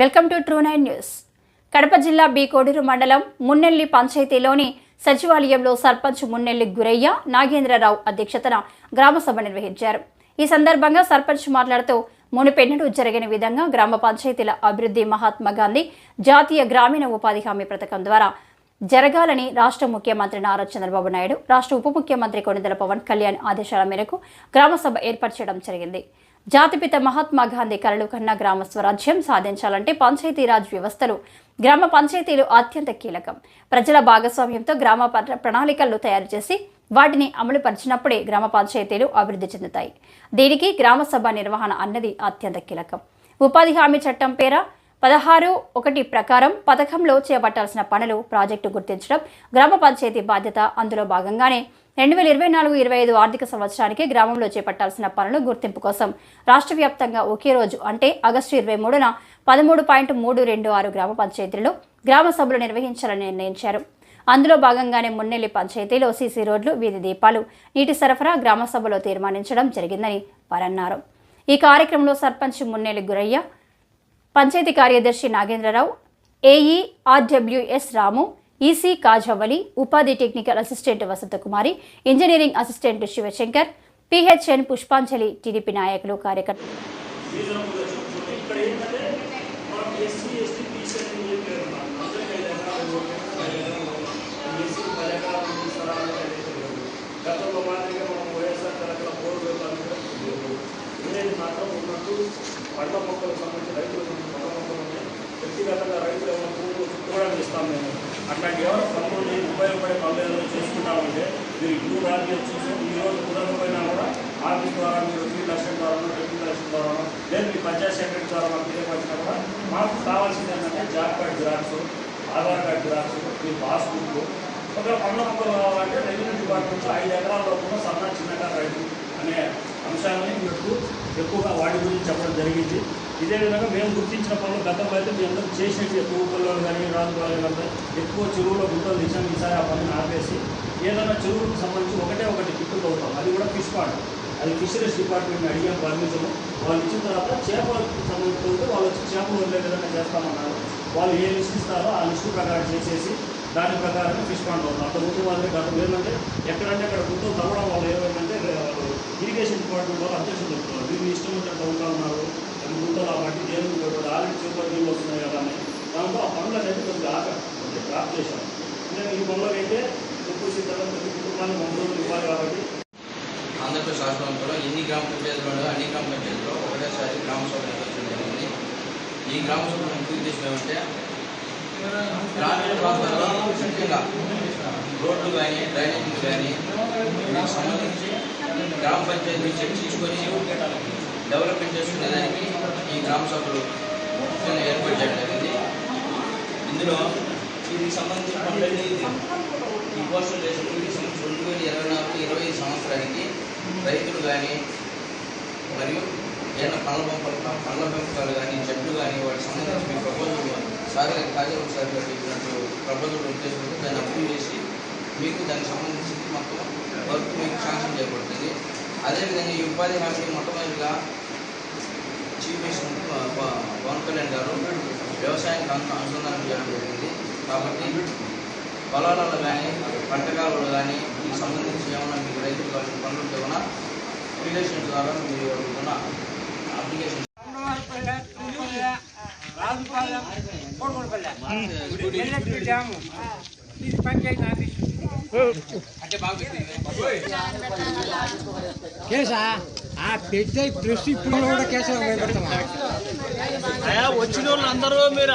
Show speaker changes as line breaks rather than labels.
Welcome to true nine news. Kadapa జిల్లా B Koduru మండలం మున్నెల్లి పంచాయతీలోని సచివాలయంలో సర్పంచ్ మున్నెల్లి గురయ్య నాగేంద్రరావు అధ్యక్షతన గ్రామసభ నిర్వహించారు. ఈ సందర్భంగా సర్పంచ్ మాట్లాడుతూ మునుపెన్నడూ జరగని విధంగా గ్రామ పంచాయతీల అభివృద్ధి మహాత్మా గాంధీ జాతీయ గ్రామీణ ఉపాధి హామీ పథకం ద్వారా జరగాలని రాష్ట్ర ముఖ్యమంత్రి నారా చంద్రబాబు నాయుడు రాష్ట్ర ఉప ముఖ్యమంత్రి కొనిదెల పవన్ కళ్యాణ్ ఆదేశాల మేరకు గ్రామసభ ఏర్పాటు చేయడం జరిగింది. జాతిపిత మహాత్మా గాంధీ కలలు కన్నా గ్రామ స్వరాజ్యం సాధించాలంటే పంచాయతీరాజ్ వ్యవస్థలు గ్రామ పంచాయతీలు అత్యంత కీలకం. ప్రజల భాగస్వామ్యంతో గ్రామ ప- ప్రణాళికలు తయారు చేసి వాటిని అమలుపరిచినప్పుడే గ్రామ పంచాయతీలు అభివృద్ధి చెందుతాయి. దీనికి గ్రామ సభ నిర్వహణ అన్నది అత్యంత కీలకం. ఉపాధి హామీ చట్టం పేర పదహారు ఒకటి ప్రకారం పథకంలో చేపట్టాల్సిన పనులు ప్రాజెక్టు గుర్తించడం గ్రామ పంచాయతీ బాధ్యత అందులో భాగంగానే రెండు వేల ఇరవై నాలుగు ఇరవై ఐదు ఆర్థిక సంవత్సరానికి గ్రామంలో చేపట్టాల్సిన పనులు గుర్తింపు కోసం రాష్ట్ర వ్యాప్తంగా ఒకే రోజు అంటే ఆగస్టు ఇరవై మూడున పదమూడు పాయింట్ మూడు రెండు ఆరు గ్రామ పంచాయతీలలో గ్రామ సభలు నిర్వహించాలని నిర్ణయించారు. అందులో భాగంగానే మున్నెల్లి పంచాయతీలో సీసీ రోడ్లు వీధి దీపాలు నీటి సరఫరా గ్రామ సభలో తీర్మానించడం జరిగిందని వారన్నారు. ఈ కార్యక్రమంలో సర్పంచ్ మున్నెల్లి గురయ్య పంచాయతీ కార్యదర్శి Nagendrarao AE RWS Ramu EC Kajavali ఉపాధి technical assistant Vasanthakumari engineering assistant Shivashankar PHN Pushpanjali TDP నాయకులు కార్యకర్తలు
పండ్ల మొక్కలకు సంబంధించి రైతు సంబంధించి పండ్ల మొక్కలు ఉన్నాయి వ్యక్తిగతంగా రైతులు ఏమైనా పువ్వులు ఇస్తాం మేము. అట్లాంటి ఎవరు పనులు ఉపయోగపడే పనులు ఏదైనా చేసుకుంటామంటే మీరు ఇప్పుడు రాజకీయ చూసి ఈ రోజు కుదరకపోయినా కూడా ఆఫీస్ ద్వారా మీరు ఫీల్డ్ అసిస్టెంట్ ద్వారా టెక్నికల్ అసిస్టెంట్ ద్వారా లేదు మీ పంచాయత్ సెక్రటరీ ద్వారా మాకు తెలియపరిచినా కూడా మాకు కావాల్సింది ఏంటంటే job card xerox Aadhaar card xerox మీ పాస్బుక్. ఒకవేళ పండ్ల మొక్కలు కావాలంటే రెవెన్యూ డిపార్ట్మెంట్ ఐదు ఎకరాల లోపల సన్న చిన్నకారు రైతు అనే అంశాలని మీకు ఎక్కువగా వాటి గురించి చెప్పడం జరిగింది. ఇదే విధంగా మేము గుర్తించిన పనులు గతంలో అయితే మీ అందరూ చేసినట్టు ఎక్కువ కానీ రాజు కానీ ఎక్కువ చెరువులో గుంటలు తీసాం ఈసారి ఆ పనులు ఆపేసి. ఏదైనా చెరువులకు సంబంధించి ఒకటే ఒకటి గిట్టుకు అవుతాం అది కూడా ఫిష్ పార్ట్ అది ఫిషరీస్ డిపార్ట్మెంట్ అడిగాం పర్మిషన్. వాళ్ళు ఇచ్చిన తర్వాత చేపలకు సంబంధించి వాళ్ళు వచ్చి చేపలు వదిలే విధంగా చేస్తామన్నారు. వాళ్ళు ఏ లిస్ట్ ఇస్తారో ఆ లిస్టు ప్రకారం చేసేసి దాని ప్రకారం ఫిష్ పాండ్ అవుతాం. అంత ముందు మాదిరి గతం ఏంటంటే ఎక్కడంటే అక్కడ గుంటలు తవ్వడం వాళ్ళు ఏమైందంటే ఇరిగేషన్ డిపార్ట్మెంట్ వాళ్ళు అధ్యక్షులు చెప్తున్నారు వీళ్ళు ఇష్టం ఉంటే తవ్వుతా ఉన్నారు. అంటే ఈ ప్రతి కుటుంబాన్ని వంద రోజులు ఇవ్వాలి కాబట్టి.
ఆంధ్రప్రదేశ్ రాష్ట్రంలో ఎన్ని గ్రామ పంచాయతీలు అన్ని గ్రామ పంచాయతీలో ఒకటేసారి గ్రామ సభ నిర్వహించడం జరిగింది. ఈ గ్రామ సభ ముఖ్య ఉద్దేశం ఏమంటే గ్రామీణ ప్రాంతాల్లో ముఖ్యంగా రోడ్లు కానీ డ్రైనేజీలు కానీ దీనికి సంబంధించి గ్రామ పంచాయతీ చర్చించుకొని డెవలప్మెంట్ చేసుకునేదానికి ఈ గ్రామ సభలు ముఖ్యంగా ఏర్పాటు చేయడం జరిగింది. ఇందులో దీనికి సంబంధించిన పనులన్నీ ఈ పోస్టులు చేసిన రెండు వేల ఇరవై నాలుగు ఇరవై ఐదు సంవత్సరానికి రైతులు కానీ మరియు ఏదైనా పండ్ల పంపలు పండ్ల పెంపకాలు కానీ చెట్లు కానీ వాటికి సంబంధించి మీ ప్రపోజల్ సార్ కాజీ ఒకసారి సార్ చెప్పినట్టు ప్రపోజల్ ఉద్దేశంతో దాన్ని అప్రూవ్ చేసి మీకు దానికి సంబంధించి మొత్తం వర్క్ మీకు శాంక్షన్ చేయబడుతుంది. అదేవిధంగా ఈ ఉపాధి హామీ మొట్టమొదటిగా చీఫ్ మినిస్టర్ పవన్ కళ్యాణ్ గారు వ్యవసాయానికి అను అనుసంధానం చేయడం జరిగింది. కాబట్టి పొలాలలో కానీ పంటకాలలో కానీ మీకు సంబంధించి ఏమైనా మీకు రైతులు కావాల్సిన పనులు కూడా ఇరిగేషన్ ద్వారా మీరు ఉన్న అప్లికేషన్
కేసా ఆ పెట్టే దృష్టి ఇప్పుడు కూడా కేసు
వచ్చిన వాళ్ళు అందరూ మీరు